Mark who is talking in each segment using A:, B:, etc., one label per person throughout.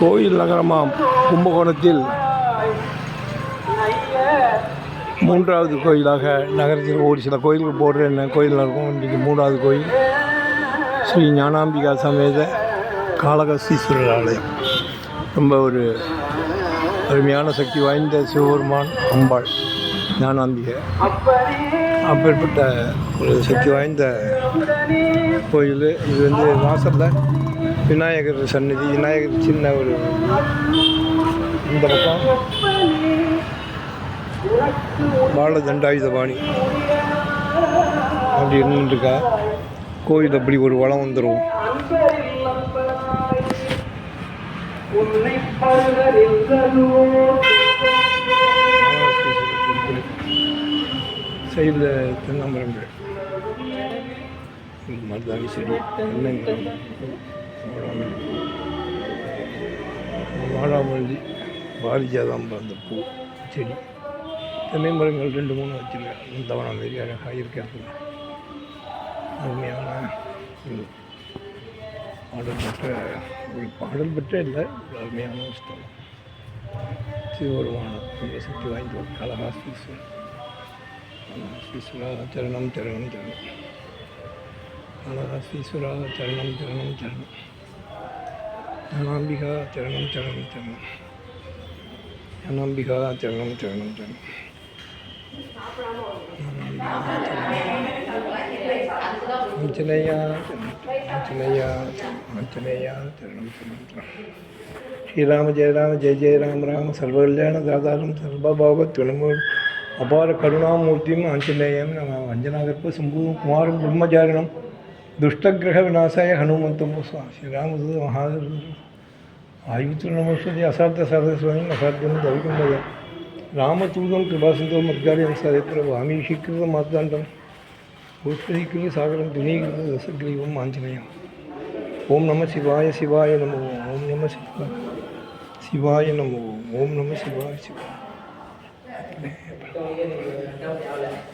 A: கோயில் நகரமாம். கும்பகோணத்தில் மூன்றாவது கோயிலாக நகரத்தில் ஒரு சில கோயில்கள் போடுற என்ன கோயில் இருக்கும் இன்றைக்கு மூன்றாவது கோயில். ஸ்ரீ ஞானாம்பிகா சமேத காளகஸ்தீஸ்வரர் ஆலயம். ரொம்ப ஒரு அருமையான சக்தி வாய்ந்த சிவபெருமான் அம்பாள் ஞானாம்பிகை. அப்பேற்பட்ட ஒரு சக்தி வாய்ந்த கோயில். இது வந்து வாசலில் விநாயகர் சன்னதி விநாயகர் சின்ன ஒரு இந்த பக்கம். பால தண்டாயுதபாணி. அப்படி இருந்துருக்கா கோயில் அப்படி ஒரு வளம் வந்துடும் சைடில் தென்னமரங்கள் மருதாணி செடி தென்னங்கரம் வாழாமல்லி வாழாமல்லி பாரிஜாதம் அந்த பூ செடி. தென்னை மரங்கள் ரெண்டு மூணு வச்சுருக்கேன். தவணை மாரி அழகாக இருக்கிறது. அருமையான பாடல் பெற்ற ஒரு பாடல் பெற்ற இல்லை ஒரு அருமையான ஸ்தலம். சிவபெருமானம் ரொம்ப சக்தி வாய்ந்த ஒரு கலகாஸ்தீஸ்வரர் ஸ்ரீஸ்வரா சரணம் சரணம் சரணம். கலகாஸ்தீஸ்வரா சரணம் சரணம் சரணம். ஞானாம்பிகா சரணம் சரணம் சரணம் ஞானாம்பிகா சரணம் சரணம் சரணம் ஆஞ்சநேயா ஆஞ்சநேயா ஆஞ்சநேயா சரணம் சரணம் சரணம் ஸ்ரீராம ஜெயராம ஜெய ஜெயராம ராம ராம சர்வகல்யாண தாதாரம் சர்வபாவ துணமூர் அபார கருணாமூர்த்தியும் ஆஞ்சநேயம் நம்ம அஞ்சனாகர்ப்ப சம்பூதம் குமாரம் பிரம்மச்சாரிணம் ದುಷ್ಟಗ್ರಹ ವಿನಾಶಾಯ ಹನುಮಂತಮ್ಮ ಸ್ವಾಮಿ ಶ್ರೀರಾಮದು ಮಹಾದರು ಆಯುತ್ರ ನಮಸ್ವತಿ ಅಸಾಧ್ಯ ಸಾಧ್ಯ ಸ್ವಾಮಿ ಅಸಾಧ್ಯವನ್ನು ತವಿಕೊಂಡದ రామచూదం కృపాసంతో మద్గాడి సరే ప్రభు ఆమీషీకృతం మాట్లాడటం భూష్కరీకృతి సాగరం దునీకృతం దశగ్రీవం ఆంజనేయం ఓం నమ శివాయ శివాయ నమో ఓం నమ శివ శివాయ నమో ఓం
B: నమ శివాయ
A: శివాయ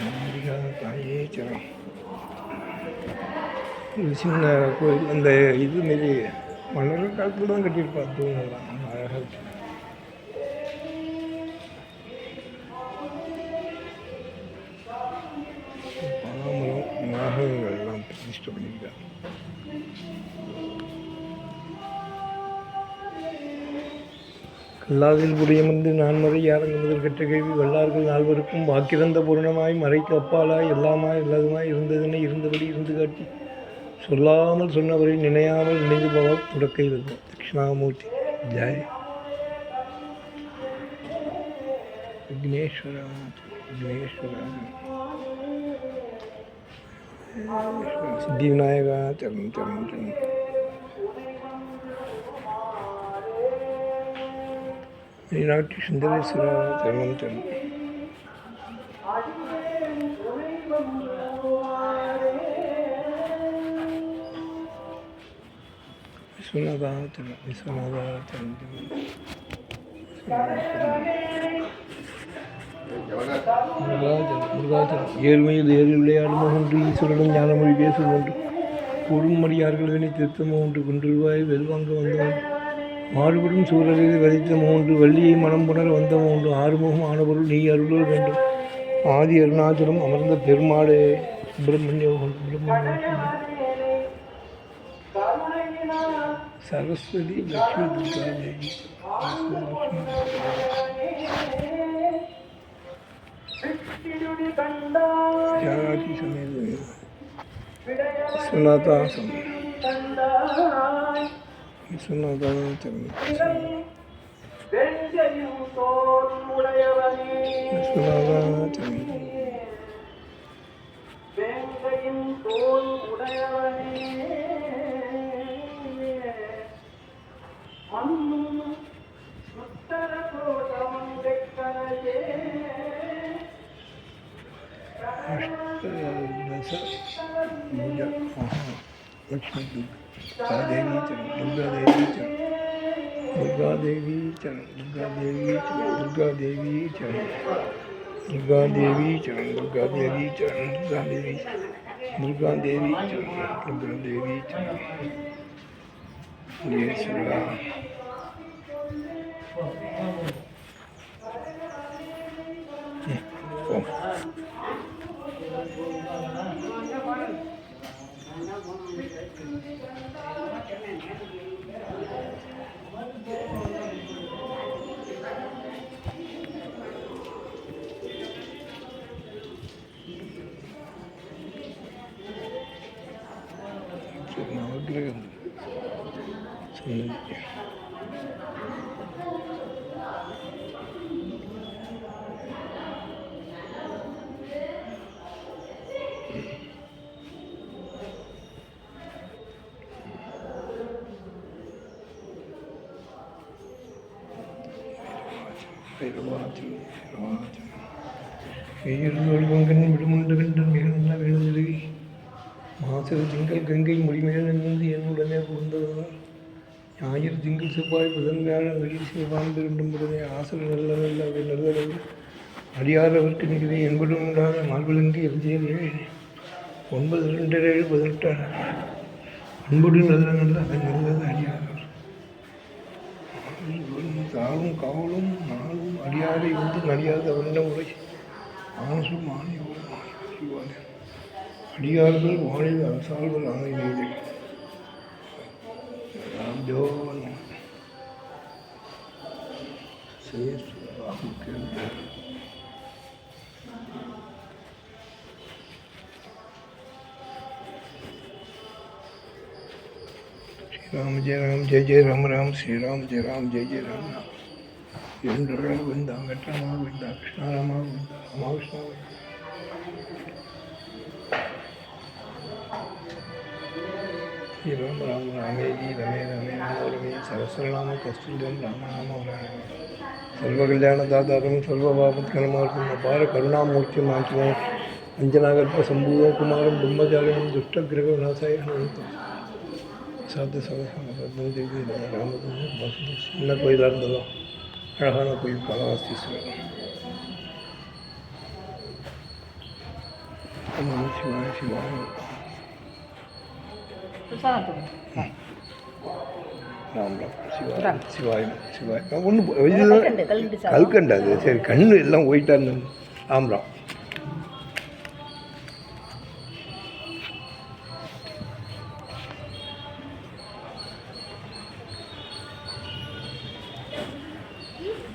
A: தாயே அனாம்பிகா தாயே சரணம் ஒரு சின்ன கோயில் அந்த இது மாரி மன்னர் காலத்தில் தான் கட்டியிருப்பா தூணெல்லாம் அழகாக இருக்கு பனாமரம் நாகங்கள் எல்லாம் பிரதிஷ்டை பண்ணியிருக்காங்க அல்லாதில் புரியமந்து நான் முறை யாரும் முதல் கற்ற கேள்வி வல்லார்கள் நால்வருக்கும் வாக்கிறந்த பூரணமாய் மறைக்கு அப்பாலாய் எல்லாமாய் எல்லாதுமாய் இருந்ததுன்னு இருந்தபடி இருந்து காட்டி சொல்லாமல் சொன்னவரை நினையாமல் நினைந்து போக துடக்கை வருவோம் தட்சிணாமூர்த்தி. ஜாய். விக்னேஸ்வரா விக்னேஸ்வரா சித்தி விநாயகா சரணம் சரணம் சரணம் மீனாட்சி சுந்தரேஸ்வரா சரணம் சரணம் விஸ்வநாதா சரணம் விஸ்வநாதா சரணம் முருகாச்சலம் ஏழ்மையில் ஏறி விளையாடும் ஒன்று ஈஸ்வரனும் ஞானமொழி பேசும் ஒன்று கூடுமடியார்கள் வினை திருத்தமும் ஒன்று குன்றுவாய் வெல்வாங்க வந்தவன். மாறுபடும் சூழலில் வதித்த மூன்று வள்ளியை மனம் புணர வந்த மூன்று ஆறுமுகம் ஆனபொருள் நீ அருள் வேண்டும். ஆதி அருணாச்சலம் அமர்ந்த பெருமாளே சுப்பிரமணிய சுப்பிரமணிய சரஸ்வதி லட்சுமி துர்காதேவி தேவி சரஸ்வதி லக்ஷ்மி தியாகி சொன்னதாக தெரியும் வெங்கையின் தோல் உடையவனே மண்ணும் சுத்தர Gautham கட்டளையே Lakshmidevi Durgadevi Durgadevi Durgadevi Durgadevi Durgadevi Durgadevi Durgadevi Durgadevi Durgadevi Durgadevi Yes, Ram. Oh. ആഗ്രഹം സമ്മതിക്കാം பெயர்ந்தொழிவங்கன் விடுமுண்டு கண்டன் மிகுந்த விழுந்தெழுகி மாசிறு திங்கள் கங்கை முடிமேல் நின்று என்னுடனே புகுந்ததுதான் ஞாயிறு திங்கள் செவ்வாய் புதன் வியாழன் வெள்ளி சிவான் திருண்டும் உடனே ஆசல் நல்ல நல்ல அவை நல்லது அடியாரவர்க்கு நிகழ்ச்சி என்பதும் உண்டாத மார்புலங்கு எரிஞ்சேலே ஒன்பது ரெண்டு ஏழு பதினெட்டான அன்புடன் நல்ல நல்ல அவை நல்லது அடியாரவர் தாளும் காவலும் நாளும் அடியாரை ஒன்றும் அறியாத வல்லமுறை மானசும் ஆணையோடு சிவானே அடியார்கள் வானில் அரசாள்கள் ஆணையிலே ஜோன் राम जय राम जय जय राम राम श्री राम जय राम जय जय राम राम ಎಂಡರಣ ಬಂದ ವೆಟ್ರಮ ಬಂದ ಕೃಷ್ಣಾರಾಮ ಬಂದ ರಾಮಕೃಷ್ಣ ಬಂದ श्री राम राम रामे जी रमे रमे नमो रमे देवी कोई அழகான கோயில் பலவாஸ்தீஸ்வரர் சிவாய சிவாய சிவாயம் சிவாயம் ஒன்று
C: கல்கண்டு
A: அது. சரி கண்ணு எல்லாம் ஒயிட்டான்னு ஆம்ராம்